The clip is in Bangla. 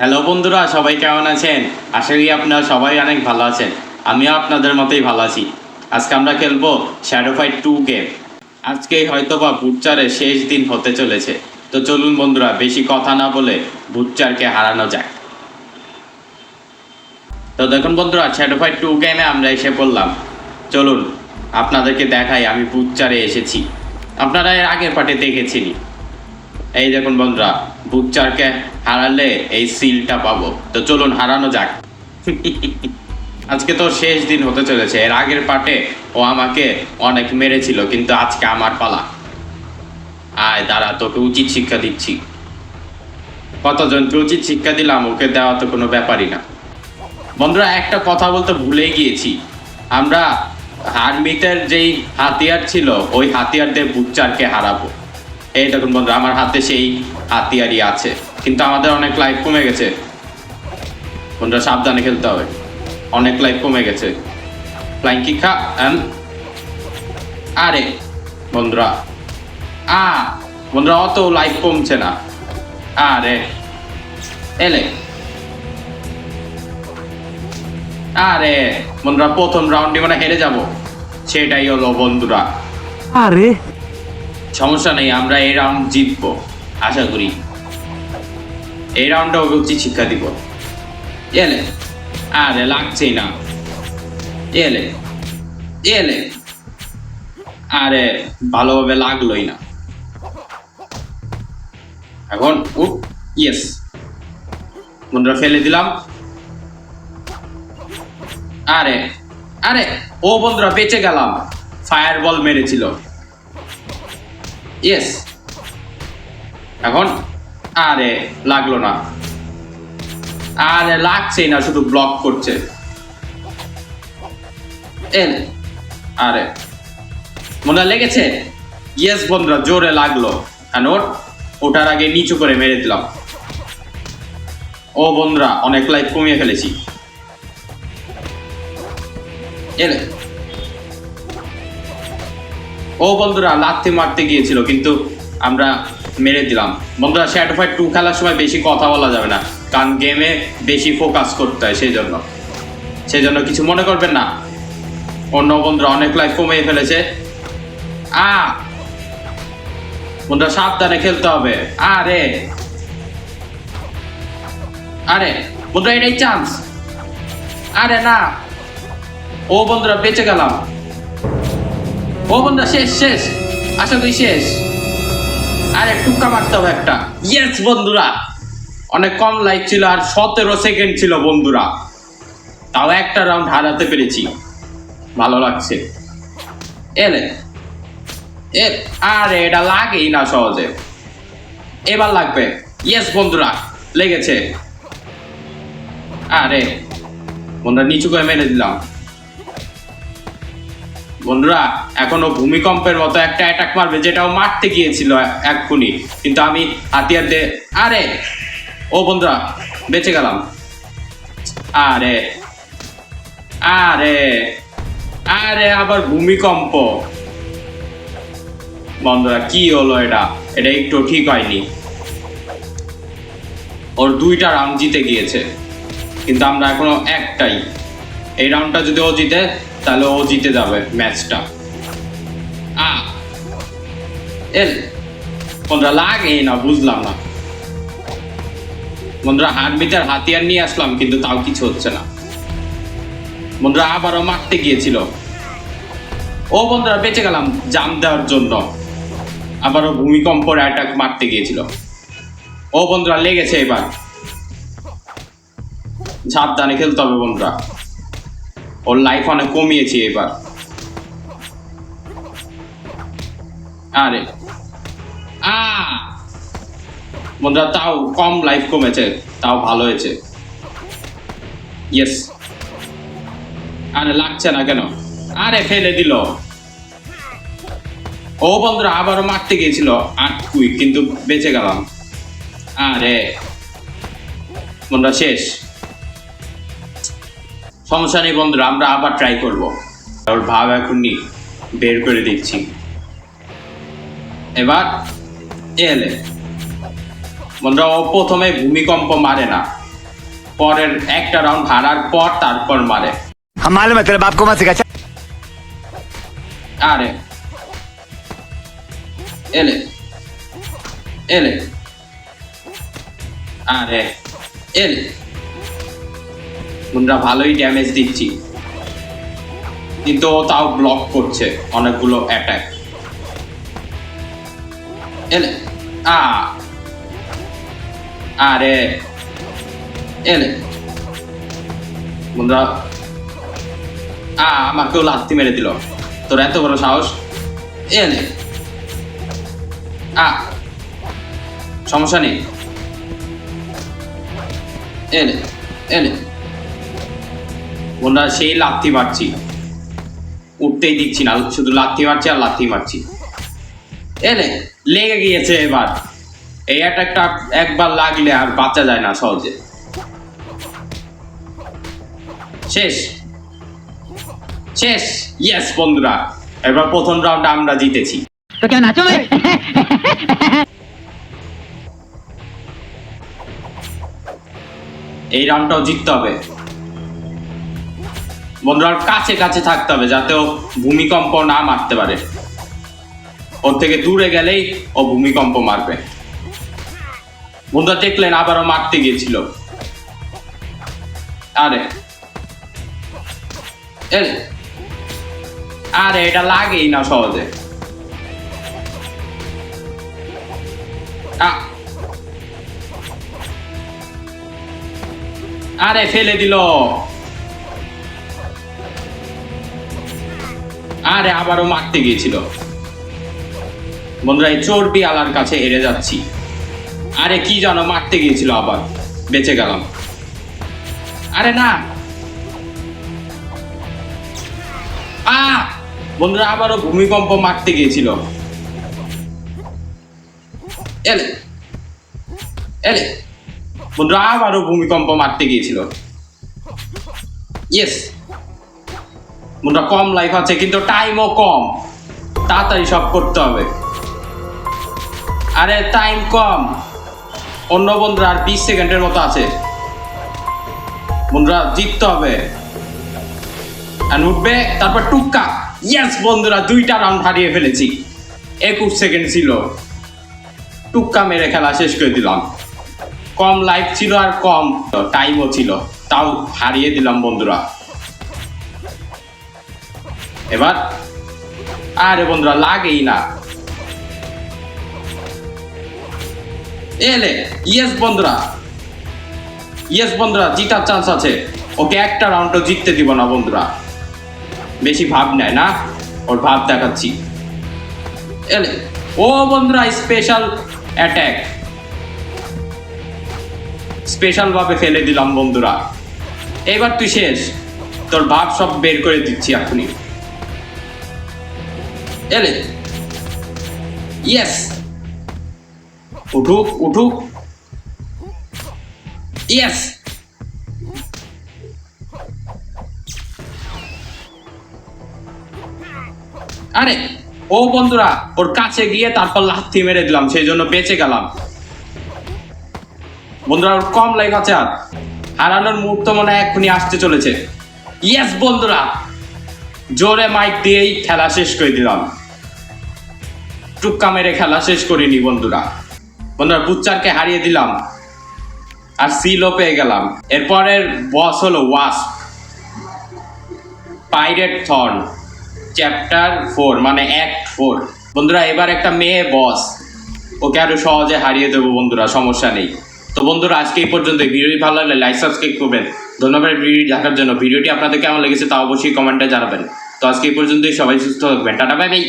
হ্যালো বন্ধুরা, সবাই কেমন আছেন? আশা করি আপনারা সবাই অনেক ভালো আছেন। আমিও আপনাদের মতোই ভালো আছি। আজকে আমরা খেলব শ্যাডো ফাইট টু গেম আজকে হয়তোবা বুটচারের শেষ দিন হতে চলেছে। তো চলুন বন্ধুরা, বেশি কথা না বলে বুটচারকে হারানো যাক। তো দেখুন বন্ধুরা শ্যাডো ফাইট টু গেমে আমরা এসে পড়লাম। চলুন, আপনাদেরকে দেখাই আমি বুটচারে এসেছি। আপনারা এর আগের পার্টে দেখেছিনি এই দেখুন বন্ধুরা বুকচারকে হারালে এই সিলটা পাবো। তো চলুন, হারানো যাক। আজকে তো শেষ দিন হতে চলেছে। এর আগের পার্টে ও আমাকে অনেক মেরেছিল, কিন্তু আজকে আমার পালা। আয়, দাঁড়া, তোকে উচিত শিক্ষা দিচ্ছি। কতজনকে উচিত শিক্ষা দিলাম, ওকে দেওয়া তো কোনো ব্যাপারই না। বন্ধুরা, একটা কথা বলতে ভুলে গিয়েছি। আমরা হারমিতের যেই হাতিয়ার ছিল, ওই হাতিয়ার দিয়ে বুকচারকে হারাবো। এই দেখুন বন্ধুরা, আমার হাতে সেই হাতিয়ারই আছে। কিন্তু আমাদের অনেক লাইফ কমে গেছে। বন্ধুরা সাবধানে খেলতে হবে। অনেক লাইফ কমে গেছে। ফ্লাইং কি খা আরে বন্ধুরা আ বন্ধুরা অত লাইফ কমছে না। আরে এলে। আরে বন্ধুরা প্রথম রাউন্ডে মানে হেরে যাব। সেটাই হলো বন্ধুরা। আরে। সমস্যা নেই আমরা এই রাউন্ড জিতবো। আশা করি। এই রাউন্ডে ওকে উচিত শিক্ষা দিব। এলে আরে, লাগছেই না। এলে এলে আরে, ভালোভাবে লাগলোই না। এখন ইয়েস বন্ধুরা, ফেলে দিলাম। আরে আরে, ও বন্ধুরা, বেঁচে গেলাম। ফায়ার বল মেরেছিল। ইয়েস এখন আরে, লাগল না। আরে, লাগছেই না, শুধু ব্লক করছে। এল। আরে। মনে লেগেছে? ইয়েস বন্ধুরা, জোরে লাগল। আর ওর ওটার আগে নিচু করে মেরে দিলাম। ও বন্ধুরা, অনেক লাইফ কমিয়ে ফেলেছি। এলে। ও বন্ধুরা, লাথি মারতে গিয়েছিল, কিন্তু আমরা মেরে দিলাম। বন্ধুরা শ্যাডো ফাইট টু খেলার সময় বেশি কথা বলা যাবে না, কারণ গেমে বেশি ফোকাস করতে হয়, সেই জন্য। সেই জন্য কিছু মনে করবেন না। অন্য বন্ধুরা অনেক লাইফ কমিয়ে ফেলেছে। আ! বন্ধুরা, সাবধানে খেলতে হবে। আরে আরে বন্ধুরা, এটাই চান্স আরে না! ও বন্ধুরা, বেঁচে গেলাম। ও বন্ধুরা, শেষ শেষ। আশা করি শেষ। আরে টুকা মারতে হবে একটা। ইয়েস বন্ধুরা। অনেক কম লাইক ছিল আর সতেরো সেকেন্ড ছিল বন্ধুরা। তাও একটা রাউন্ড হারাতে পেরেছি। ভালো লাগছে। এলে। এ, আরে, এটা লাগেই না সহজে। এবার লাগবে। ইয়েস বন্ধুরা, লেগেছে। আরে, বন্ধুরা, নিচু করে মেরে দিলাম। বন্ধুরা, এখনও ভূমিকম্পের মতো একটা অ্যাটাক মারবে, যেটাও মারতে গিয়েছিল এক্ষুনি। কিন্তু আমি হাতিয়ার দিয়ে আরে! ও বন্ধুরা, বেঁচে গেলাম। আরে! আরে! আরে, আবার ভূমিকম্প। বন্ধুরা, কি হলো এটা? এটা একটু ঠিক হয়নি। ওর দুইটা রাউন্ড জিতে গিয়েছে। কিন্তু আমরা এখনও একটাই। এই রাউন্ডটা যদি ও জিতে তাহলে ও জিতে যাবে ম্যাচটা। আ, এল, বন্ধুরা লাগে না, বুঝলাম না। বন্ধুরা হাতিয়ার নিয়ে আসলাম, কিন্তু তাও কিছু হচ্ছে না। বন্ধুরা আবারও মারতে গিয়েছিল। ও বন্ধুরা বেঁচে গেলাম জাম দেওয়ার জন্য। আবারও ভূমিকম্পর অ্যাটাক মারতে গিয়েছিল। ও বন্ধুরা লেগেছে এবার। সাবধানে খেলতে হবে বন্ধুরা। ওর লাইফ অনেক কমিয়েছি এবার। আরে। আ। বন্ধুরা, তাও কম লাইফ কমেছে, তাও ভালো হয়েছে। ইয়েস আরে, লাগছে না কেন? আরে, ফেলে দিল। ও বন্ধুরা, আবারও মারতে গিয়েছিল আট কুইক কিন্তু বেঁচে গেলাম। আরে। বন্ধুরা, শেষ। সমস্যা নেই বন্ধুরা আমরা আবার ট্রাই করব। ওর ভাব এখনই বের করে দিচ্ছি। এবার এলে। বন্ধুরা ও প্রথমে ভূমিকম্প মারে না। পরের একটা রাউন্ড হারার পর তারপর মারে। আরে। এলে। এলে। আরে। এলে। তোমরা ভালোই ড্যামেজ দিচ্ছি। কিন্তু তাও ব্লক করছে অনেকগুলো অ্যাটাক এলে, আ, আরে, এলে। বন্ধুরা, আ, আমাকেও লাত্তি মেরে দিল। তোর এত বড় সাহস? এলে। আ, সমস্যা নেই। এলে এলে। ওনার সেই লাথি মারছি। উঠতেই দিচ্ছি না শুধু লাথি মারছি আর লাথি মারছি। এলে লেগে গিয়েছে এবার। এই অ্যাটাকটা একবার লাগলে আর বাঁচা যায় না সহজে। শেষ। শেষ। ইয়েস বন্ধুরা। এবার প্রথম রাউন্ড আমরা জিতেছি। এই রাউন্ডটাও জিততে হবে। বন্ধুরা, কাছে কাছে থাকতে হবে যাতে ও ভূমিকম্প না মারতে পারে। ওর থেকে দূরে গেলেই ও ভূমিকম্প মারবে। বন্ধুরা, দেখলেন আবারও মারতে গিয়েছিল। আরে আরে, এটা লাগেই না সহজে। আরে, ফেলে দিল। আরে আবারও মারতে গিয়েছিল। বন্ধুরা, এই চর্বি আলার কাছে হেরে যাচ্ছি। আরে কি জানো, মারতে গিয়েছিল আবার। বেঁচে গেলাম। আরে না। আ! বন্ধুরা, আবারও ভূমিকম্প মারতে গিয়েছিল। এলে। এলে। বন্ধুরা, আবারও ভূমিকম্প মারতে গিয়েছিল। ইয়েস বন্ধুরা কম লাইফ আছে, কিন্তু টাইমও কম। তাড়াতাড়ি সব করতে হবে। আরে টাইম কম। অন্য বন্ধুরা আর বিশ সেকেন্ডের মতো আছে। বন্ধুরা জিততে হবে। আর উঠবে, তারপর টুক্কা। ইয়েস বন্ধুরা, দুইটা রাউন্ড হারিয়ে ফেলেছি। একুশ সেকেন্ড ছিল। টুক্কা মেরে খেলা শেষ করে দিলাম। কম লাইফ ছিল আর কম টাইমও ছিল। তাও হারিয়ে দিলাম, বন্ধুরা। এবার, আরে বন্ধুরা, লাগেই না। এলে ইয়েস বন্ধুরা। ইয়েস বন্ধুরা, জিতার চান্স আছে। ওকে একটা রাউন্ডও জিততে দিব না বন্ধুরা। বেশি ভাব নেয় না? ওর ভাব দেখাচ্ছি। এলে ও বন্ধুরা স্পেশাল অ্যাটাক স্পেশাল ভাবে ফেলে দিলাম বন্ধুরা। এবার তুই শেষ। তোর ভাব সব বের করে দিচ্ছি এখনই এলে ইয়েস উঠুক উঠুক ইয়েস আরে, ও বন্ধুরা, ওর কাছে গিয়ে তারপর লাথি মেরে দিলাম, সেই জন্য বেঁচে গেলাম। বন্ধুরা, ওর কম লাইফ আছে আর। হারানোর মুহূর্ত মনে হয় এক্ষুনি আসতে চলেছে। ইয়েস বন্ধুরা। জোরে মাইক দিয়েই খেলা শেষ করে দিলাম। টুক্কা মেরে খেলা শেষ করিনি বন্ধুরা। বন্ধুরা, বুচ্চারকে হারিয়ে দিলাম। আর সিলও পেয়ে গেলাম। এরপরের বস হলো wasp pirate thorn chapter four মানে অ্যাক্ট ফোর বন্ধুরা, এবার একটা মেয়ে বস ওকে আরও সহজে হারিয়ে দেবো বন্ধুরা, সমস্যা নেই। তো বন্ধুরা, আজকে এই পর্যন্ত ভিডিওটি ভালো লাগলে লাইক সাবস্ক্রাইব করবেন। ধন্যবাদ ভিডিও দেখার জন্য। ভিডিওটি আপনাদের কেমন লেগেছে তা অবশ্যই কমেন্টে জানাবেন। তো আজকে এই পর্যন্তই। সবাই সুস্থ থাকবেন। Tata bye bye